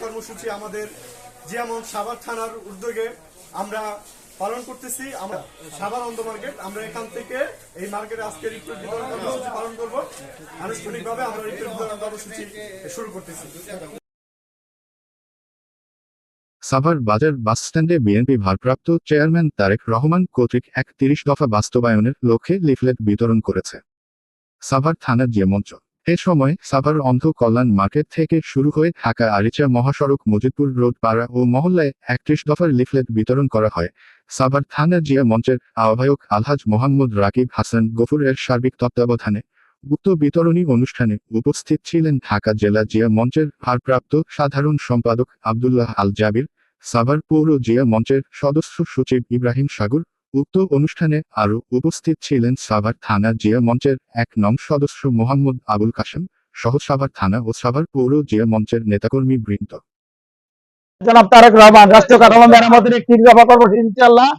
কর্মসূচি আমাদের সাভার থানার উদ্যোগে আমরা পালন করতেছি। বাজার বাসস্ট্যান্ডে বিএনপি ভারপ্রাপ্ত চেয়ারম্যান তারেক রহমান কর্তৃক এক তিরিশ দফা বাস্তবায়নের লক্ষ্যে লিফলেট বিতরণ করেছে। সাভার থানার যে মঞ্চ। এ সময় সাভার অন্ধ কল্যাণ মার্কেট থেকে শুরু হয়ে ঢাকা আরিচা মহাসড়ক মজিদপুর রোড, পাড়া ও মহল্লায় একত্রিশ দফার লিফলেট বিতরণ করা হয়। সাভার থানার জিয়া মঞ্চের আহ্বায়ক আলহাজ মোহাম্মদ রাকিব হাসান গফুরের সার্বিক তত্ত্বাবধানে উক্ত বিতরণী অনুষ্ঠানে উপস্থিত ছিলেন ঢাকা জেলা জিয়া মঞ্চের ভারপ্রাপ্ত সাধারণ সম্পাদক আবদুল্লাহ আল জাবির সাভার পৌর জিয়া মঞ্চের সদস্য সচিব ইব্রাহিম সাগর উক্ত অনুষ্ঠানে আরও উপস্থিত ছিলেন সাভার থানা জিয়া মঞ্চের এক নং সদস্য মোহাম্মদ আবুল কাশেম সহ সাভার থানা ও সাভার পৌর জিয়া মঞ্চের নেতাকর্মী বৃন্দ। জনাব তারেক রহমান রাষ্ট্রীয় কাঠামো মেরামতের একটি দফা কর্মসূচি ইনশাআল্লাহ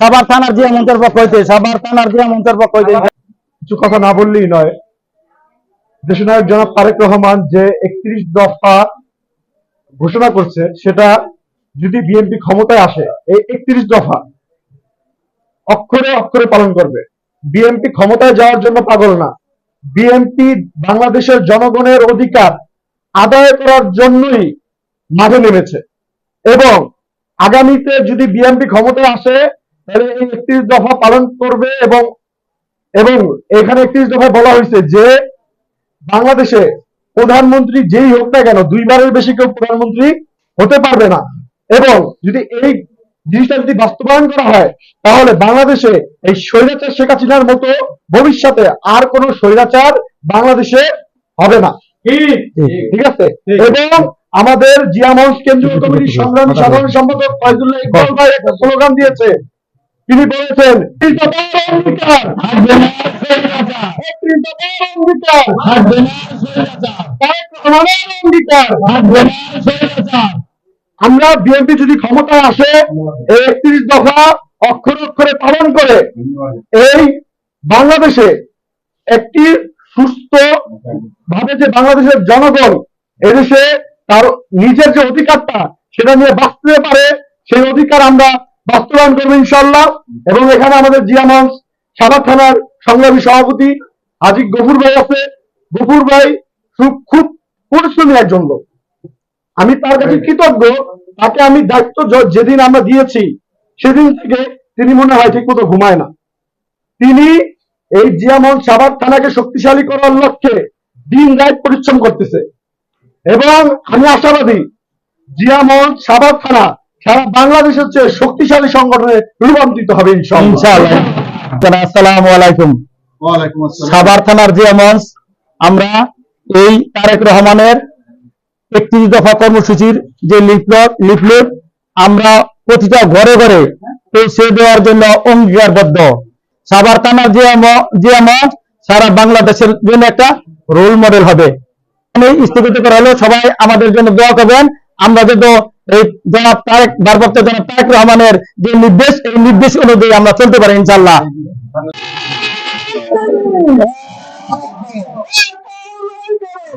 সাভার থানার জিয়া মঞ্চের পক্ষ হইতে সাভার থানার জিয়া মঞ্চের পক্ষ হইতে কিছু কথা না বললেই নয়। দেশনায়ক জনাব তারেক রহমান যে একত্রিশ দফা ঘোষণা করছে সেটা যদি বিএনপি ক্ষমতায় আসে এই একত্রিশ দফা অক্ষরে অক্ষরে পালন করবে। বিএনপি ক্ষমতায় যাওয়ার জন্য পাগল না। বিএনপি বাংলাদেশের জনগণের অধিকার আদায় করার জন্যই মাঠে নেমেছে। এবং আগামীতে যদি বিএনপি ক্ষমতায় আসে, তাহলে এই একত্রিশ দফা পালন করবে এবং এবং এখানে একত্রিশ দফায় বলা হয়েছে যে বাংলাদেশে প্রধানমন্ত্রী যেই হোক না কেন, দুইবারের বেশি কেউ প্রধানমন্ত্রী হতে পারবে না। এবং যদি এই জিনিসটা যদি বাস্তবায়ন করা হয় তাহলে বাংলাদেশে এই স্বৈরাচার শেখ হাসিনার মতো ভবিষ্যতে আর কোন স্বৈরাচার বাংলাদেশে হবে না। ঠিক আছে? এবং আমাদের জিয়ামঞ্চ কেন্দ্রীয় কমিটির সংগ্রামী সাধারণ সম্পাদক ফয়জুল্লাহ ইকবাল ভাই একটা স্লোগান দিয়েছে। তিনি বলেছেন "এই অঙ্গীকার অঙ্গীকার আমরা বিএনপি যদি ক্ষমতায় আসে এই একত্রিশ দফা অক্ষরে অক্ষরে পালন করে এই বাংলাদেশে একটি সুস্থ ভাবে যে বাংলাদেশের জনগণ এদেশে তার নিজের যে অধিকারটা সেটা নিয়ে বাঁচতে পারে সেই অধিকার আমরা বাস্তবায়ন করব ইনশাল্লাহ এবং এখানে আমাদের জিয়ামঞ্চ সাদা থানার সংগ্রামী সভাপতি আজিক গফুর ভাই আছে। গফুর ভাই খুব- খুব পরিশ্রমী একজন লোক। আমি তার কাছে কৃতজ্ঞ তাকে আমি দায়িত্ব যেদিন আমরা দিয়েছি সেদিন থেকে তিনি মনে হয় ঠিক মতো ঘুমায় না। তিনি এই জিয়ামন সাভার থানাকে শক্তিশালী করার লক্ষ্যে দিন রাত পরিশ্রম করতেছে। এবং আমি আশাবাদী জিয়ামন সাভার থানা সারা বাংলাদেশের চেয়ে শক্তিশালী সংগঠনে রূপান্তরিত হবে আসসালামু আলাইকুম। সাভার থানার জিয়া মঞ্চ আমরা এই তারেক রহমানের একত্রিশ দফা কর্মসূচির যে লিফলেট লিফলেট, আমরা প্রতিটা ঘরে ঘরে পৌঁছে দেওয়ার জন্য অঙ্গীকারবদ্ধ। জিয়া ম- জিয়া মঞ্চ সারা বাংলাদেশের জন্য একটা রোল মডেল হবে। স্থগিত করা হলো, সবাই আমাদের জন্য দোয়া করবেন। আমরা যেন এই জনাব তারেক, ভারপ্রাপ্ত জনাব তারেক রহমানের যে নির্দেশ, এই নির্দেশ অনুযায়ী আমরা চলতে পারি ইনশাল্লাহ